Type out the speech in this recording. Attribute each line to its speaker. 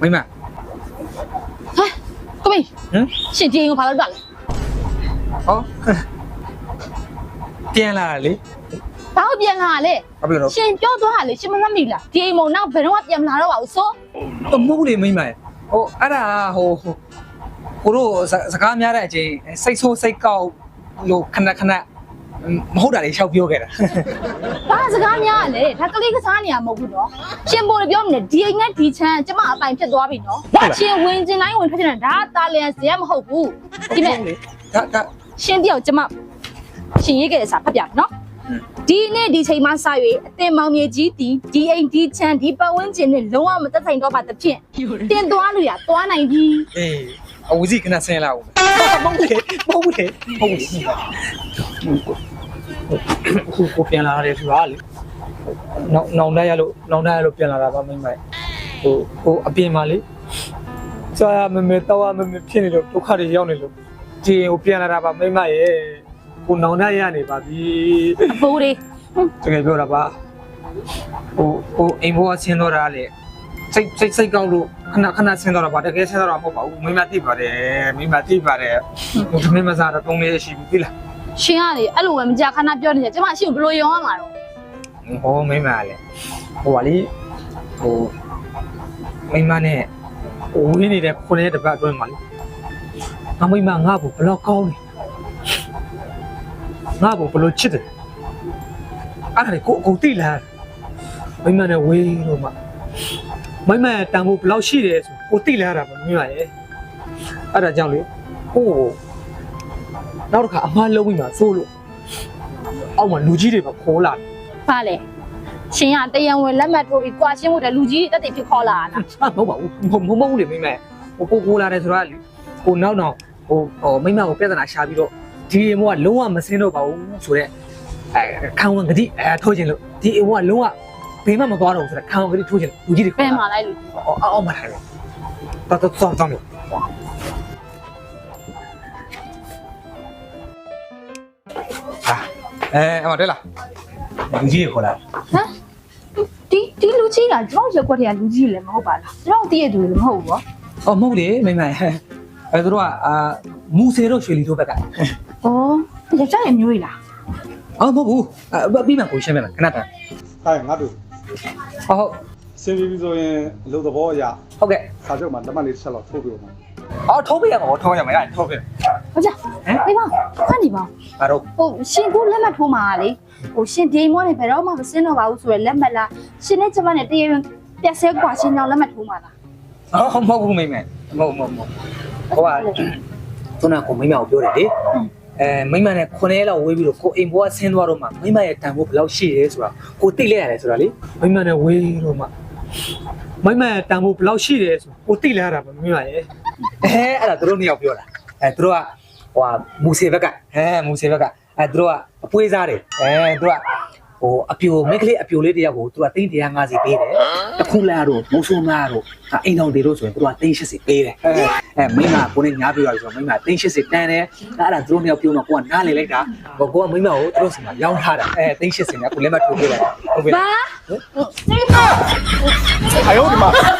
Speaker 1: Minh à
Speaker 2: Hả? Có Minh? Ừ?
Speaker 1: Chuyện gì
Speaker 2: mà phá lẫn đoạn? Ồ Tiền là lý. ပ်တာလဲ
Speaker 1: ဟောပြန်လာတာလေ
Speaker 2: ဘာလို့ပြန်လာလဲ
Speaker 1: ဘာဖြစ်လို့
Speaker 2: ရှင်ပြောသွားတာလေရှင်မမမိလားဒီအိမ်မုံနောက်ဘယ်တော့မှပြန်မလာတော့ပါဘူးဆို
Speaker 1: တော့မဟုတ်လေမိမရဲ့ဟိုအဲ့ဒါဟိုဟိုကိုတို့စစကားများတဲ့အချိန်စိတ်ဆိုးစိတ်ကောက်လို့ခဏခဏမဟုတ်တာလေရှောက်ပြောခဲ့တာ
Speaker 2: ဘာစကားများလဲဒါကလေးကစားနေရမဟုတ်ဘူးနော်ရှင်ပေါ်လေပြောမနေဒီအိမ်နဲ့ဒီချမ်းကျမအပိုင်ဖြစ်သွားပြီနော်ရှင်ဝင်ကျင်တိုင်းဝင်ထွက်ကျင်တိုင်းဒါတာလျန်စရမဟုတ်ဘူးဒီမဲ့
Speaker 1: ဒါဒါ
Speaker 2: ရှင်းတယောက်ကျမရှင်ရေးခဲ့တဲ့စာဖတ်ပြမယ်နော်
Speaker 1: ဟွန်း
Speaker 2: ဒီနေ့ဒီချိန်မှစ၍အတင်မောင်မြေကြီးတီဒီအိမ်ဒီချမ်းဒီပတ်ဝန်းကျင်နဲ့လုံးဝမသက်ဆိုင်တော့ပါသဖြင့်တင်သွားလို့ရသွားနိုင်ပြီ
Speaker 1: အေးအဝစီခဏဆင်းလာဦးမဟုတ်လေမဟုတ်လေမဟုတ်လေခုကိုပြန်လာတယ်ဆိုတာလေနောင်နောင်တက်ရလို့နောင်တက်ရလို့ပြန်လာတာပါမိမဟိုဟိုအပြင်မှာလေစာရမမေတော့မမေဖြစ်နေလို့ဒုက္ခတွေရောက်နေလို့ဒီဟိုပြန်လာတာပါမိမရဲ့ ကိုနောင်တက်ရနေပါပြီ
Speaker 2: အဖိုးလေး
Speaker 1: တကယ်ပြောတာပါဟိုဟိုအိမ်ဘောကဆင်းတော့တာလေစိတ်စိတ်စိတ်ကောက်လို့ခဏခဏဆင်းတော့တာပါတကယ်ဆင်းတော့တာမဟုတ်ပါဘူးမိမသိပါတယ်မိမသိပါတယ်ဟိုမိမစားတော့တုံးလေးရှိပြီပြီလား
Speaker 2: ရှင်ကလေအဲ့လိုပဲမကြခဏပြောနေတယ်ကျမရှင်ကိုဘယ်လိုရောရမှာတော့
Speaker 1: ဟိုမိမလေဟိုကလေဟိုမိမနဲ့ဟိုဝင်းနေတဲ့ခုနှစ်တပတ်အတွင်းမှာလေငါမိမငါ့ကိုဘယ်လောက်ကောင်းလဲ ငါ့ကိုဘယ်လိုချစ်တယ်အဲ့ဒါလေကိုအကုန်သိလားမိမနဲ့ဝေးလို့မှမိမရဲ့တန်ဖိုးဘယ်လောက်ရှိတယ်ဆိုကိုသိလားတာပါမိမရဲ့အဲ့ဒါကြောင့်လေဟိုနောက်တစ်ခါအမှားလုံးပြီးမှစိုးလို့အောက်မှာလူကြီးတွေပါခေါ်လာတယ်
Speaker 2: ဘာလဲရှင်ကတယံဝင်လက်မှတ်ထိုးပြီးကြွာရှင်းဖို့တဲ့လူကြီးတက်တက်ဖြစ်ခေါ်လာတာ
Speaker 1: 啊，မဟုတ်ပါဘူးမဟုတ်မဟုတ်ဘူးလေမိမဟိုကိုကိုလာတယ်ဆိုတော့လေကိုနောက်တော့ဟိုဟိုမိမကိုပြဿနာရှာပြီးတော့ ဒီအိမ်ကလုံးဝမစင်းတော့ပါဘူးဆိုတော့အဲခံဝန်ကတိအဲထိုးခြင်းလို့ဒီအိမ်ကလုံးဝဘေးမှမသွားတော့ဘူးဆိုတော့ခံဝန်ကတိထိုးခြင်းလူကြီးတွေ
Speaker 2: ဘယ်မှာလဲလူ
Speaker 1: အော်အော်မထိုင်ဘူးတော်တော်တော်တော်ဟာအဲအမတက်လာလူကြီးကိုခေါ်လာ
Speaker 2: ဟမ်ဒီဒီလူကြီးကကျွန်တော်ရက်ွက်ထဲကလူကြီးလည်းမဟုတ်ပါလားကျွန်တော်တည့်ရသူလည်းမဟုတ်ဘူးပေါ့
Speaker 1: အော်မဟုတ်လေမိမအဲတို့ကအာမူဆေတို့ရွှေလီတို့ဘက်က
Speaker 2: ဩယောက်ျားရဲ့မျိုးကြီးလား
Speaker 1: အော်မဟုတ်ဘူးအပြီးမှကိုရှင်းမယ်ခဏတန်း
Speaker 3: ဟဲ့ငါတို့
Speaker 1: ဟုတ်ဟုတ်
Speaker 3: စင်ပြီးပြီဆိုရင်အလုပ်သဘောအရ
Speaker 1: ဟုတ်ကဲ့
Speaker 3: စာချုပ်မှာလက်မှတ်လေးတစ်ချက်လောက်ထိုးပြပါမယ်
Speaker 1: အော်ထိုးပေးရမှာထိုးရမှာရထိုးပေး
Speaker 2: ဟုတ်ကြဟေးပါခဏနေပါ
Speaker 1: ဘာတော့
Speaker 2: ဟိုရှင်ကိုလက်မှတ်ထိုးမှာလေဟိုရှင်ဒီမောနဲ့ဘယ်တော့မှမစင်းတော့ပါဘူးဆိုရယ်လက်မှတ်လားရှင်နဲ့ကျမနဲ့တရေပြက်ဆဲกว่าရှင်ကြောင့်လက်မှတ်ထိုးမှာလား
Speaker 1: အော်မဟုတ်ဘူးမိမမဟုတ်မဟုတ်မဟုတ်ဟိုကသူနာကိုမိမကိုပြောတယ်လေ အဲမိမနဲ့9ရက်လောက်ဝေးပြီးတော့ကိုအိမ်ဘွားဆင်းသွားတော့မှမိမရဲ့တန်ဖို့ဘယ်လောက်ရှိရဲဆိုတာကိုသိလိုက်ရတယ်ဆိုတာလေမိမနဲ့ဝေးတော့မှမိမရဲ့တန်ဖို့ဘယ်လောက်ရှိတယ်ဆိုကိုသိလိုက်ရတာပါမိမရဲ့အဲအဲ့ဒါသူတို့နှစ်ယောက်ပြောတာအဲသူတို့ကဟိုဟာမူဆေဘက်ကအဲမူဆေဘက်ကအဲသူတို့ကအပွေးစားတယ်အဲသူတို့က ဟိုအပြိုမိတ်ကလေးအပြိုလေးတယောက်ကိုသူကတင်း150ပေးတယ်တခုလာတော့မုံဆိုးမားတော့အိမ်တော်တွေတို့ဆိုရင်သူကတင်း80ပေးတယ်အဲအဲမိမကိုနဲ့ညားပြရဆိုမိမတင်း80တန်းတယ်အဲ့ဒါသူတို့နှစ်ယောက်ပြောမှကိုကနားလေလိုက်တာကိုကမိမကိုသူတို့စီမှာရောင်းထားတာအဲတင်း80နဲ့ကိုလက်မထိုးပေးလိုက်ဟုတ်ပြီ
Speaker 2: ဘာ
Speaker 3: 哎呦我的妈！